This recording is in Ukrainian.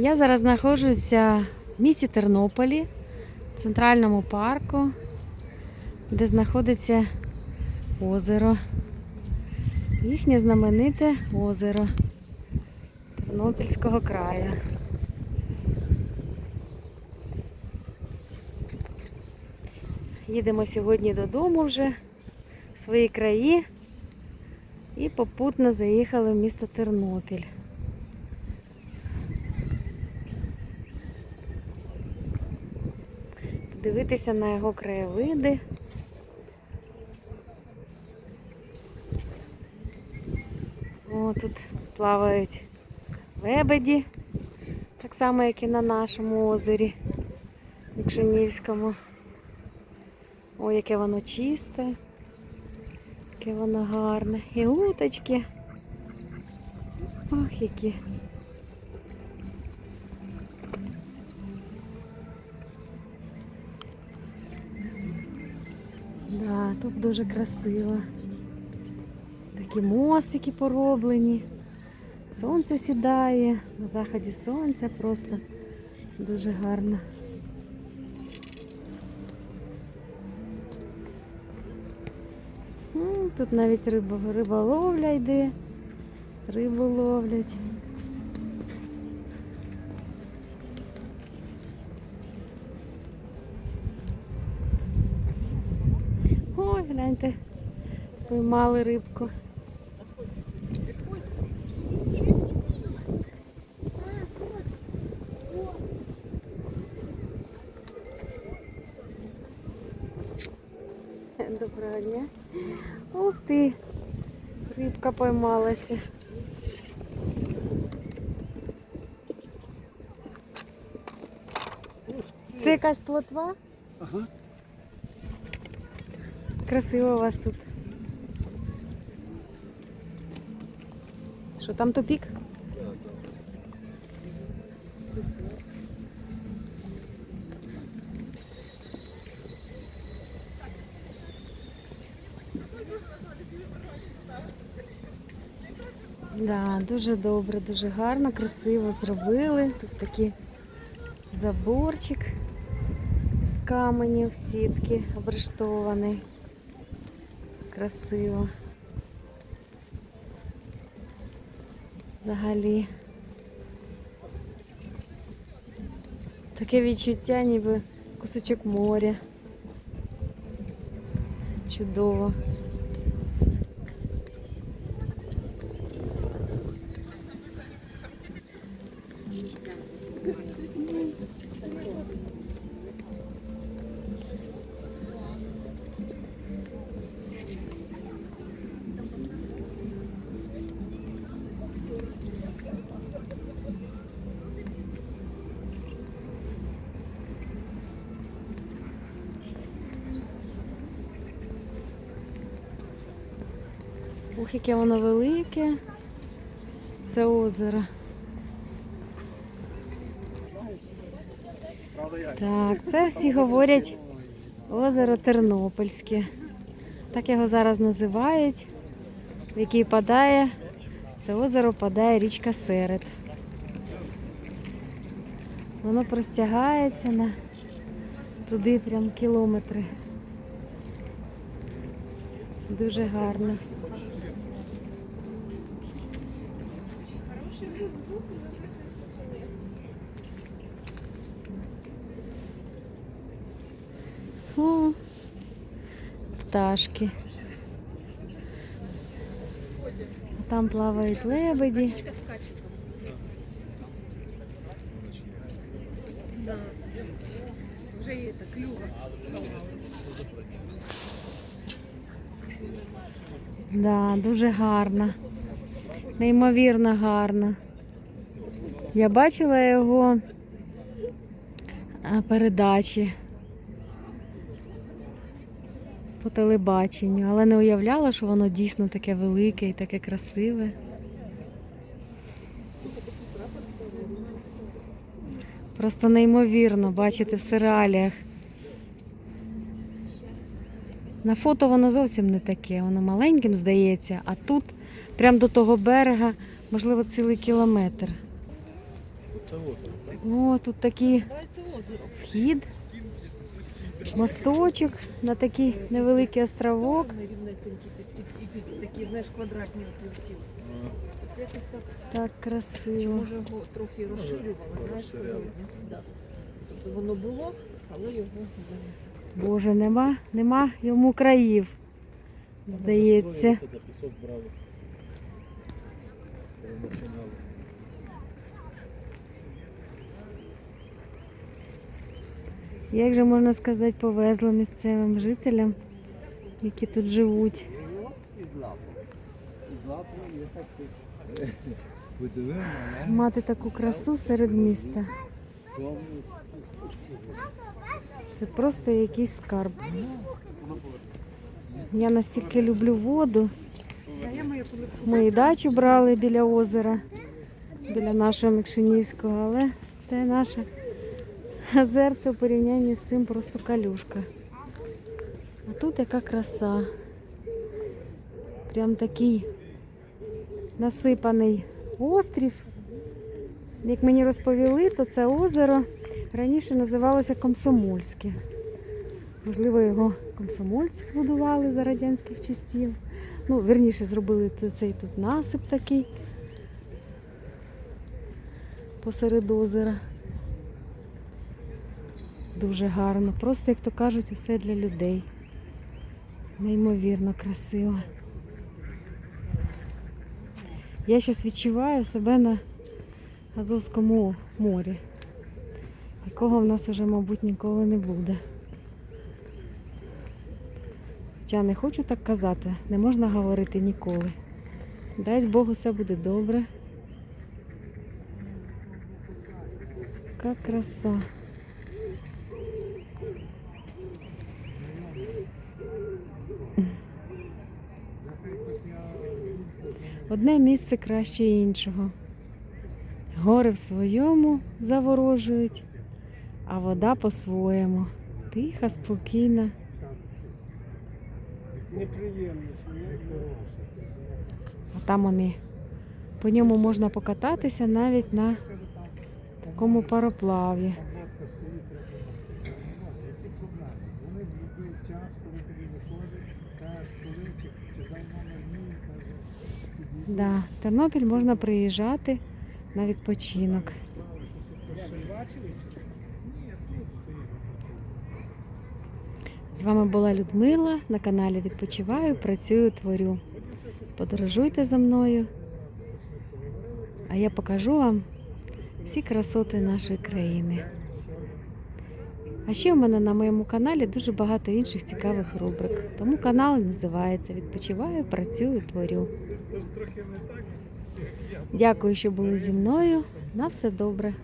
Я зараз знаходжуся в місті Тернополі, в центральному парку, де знаходиться озеро. Їхнє знамените озеро Тернопільського краю. Їдемо сьогодні додому вже в свої краї і попутно заїхали в місто Тернопіль. Дивитися на його краєвиди. О, тут плавають лебеді, так само, як і на нашому озері, Якшинівському. О, яке воно чисте, яке воно гарне. І уточки. Ох, які. Тут дуже красиво. Такі мостики пороблені. Сонце сідає, на заході сонця просто дуже гарно. Тут навіть риба, риболовля йде, рибу ловлять. Гляньте, поймали рибку. Доброго дня. Ух ти, рибка поймалася. Це якась плотва? Ага. Красиво у вас тут. Що, там тупік? Да, дуже добре, дуже гарно, красиво зробили. Тут такий заборчик з каменів, сітки обрештований. Красиво. Взагалі. Таке відчуття, ніби кусочок моря. Чудово. Ух, яке воно велике. Це озеро. Так, це всі говорять озеро Тернопільське. Так його зараз називають, в який падає, це озеро падає річка Серед. Воно простягається на туди прям кілометри. Дуже гарно. О, пташки. Там плавають лебеді. Да. Вже є так клюва. Да, дуже гарна. Неймовірно гарна. Я бачила його передачі по телебаченню, але не уявляла, що воно дійсно таке велике і таке красиве. Просто неймовірно бачити в серіалях. На фото воно зовсім не таке, воно маленьким здається, а тут прямо до того берега, можливо, цілий кілометр. О, тут такий вхід, мосточок на такий невеликий островок. Такі, знаєш, квадратні якось так, красиво. може його трохи розширювали, знаєш, воно було, але його взяли. Боже, нема, нема йому країв. Здається. Як же можна сказати, повезло місцевим жителям, які тут живуть. Мати таку красу серед міста. Це просто якийсь скарб. Я настільки люблю воду. Ми і дачу брали біля озера, біля нашого Микшинівського, але те наше озерце у порівнянні з цим просто калюшка. А тут яка краса. Прям такий насипаний острів. Як мені розповіли, то це озеро раніше називалося Комсомольське. Можливо, його комсомольці збудували за радянських часів. Ну, верніше, зробили цей тут насип такий посеред озера. Дуже гарно. Просто, як то кажуть, усе для людей. Неймовірно красиво. Я зараз відчуваю себе на Азовському морі, якого в нас вже, мабуть, ніколи не буде. Хоча не хочу так казати, не можна говорити ніколи. Дай Бог, усе буде добре. Яка краса. Одне місце краще іншого. Гори в своєму заворожують, а вода по-своєму. Тиха, спокійна. А там вони. По ньому можна покататися навіть на такому пароплаві. Да, в Тернопіль можна приїжджати на відпочинок. З вами була Людмила на каналі Відпочиваю, працюю, творю. Подорожуйте за мною, а я покажу вам всі красоти нашої країни. А ще у мене на моєму каналі дуже багато інших цікавих рубрик. Тому канал називається Відпочиваю, працюю, творю. Дякую, що були зі мною. На все добре.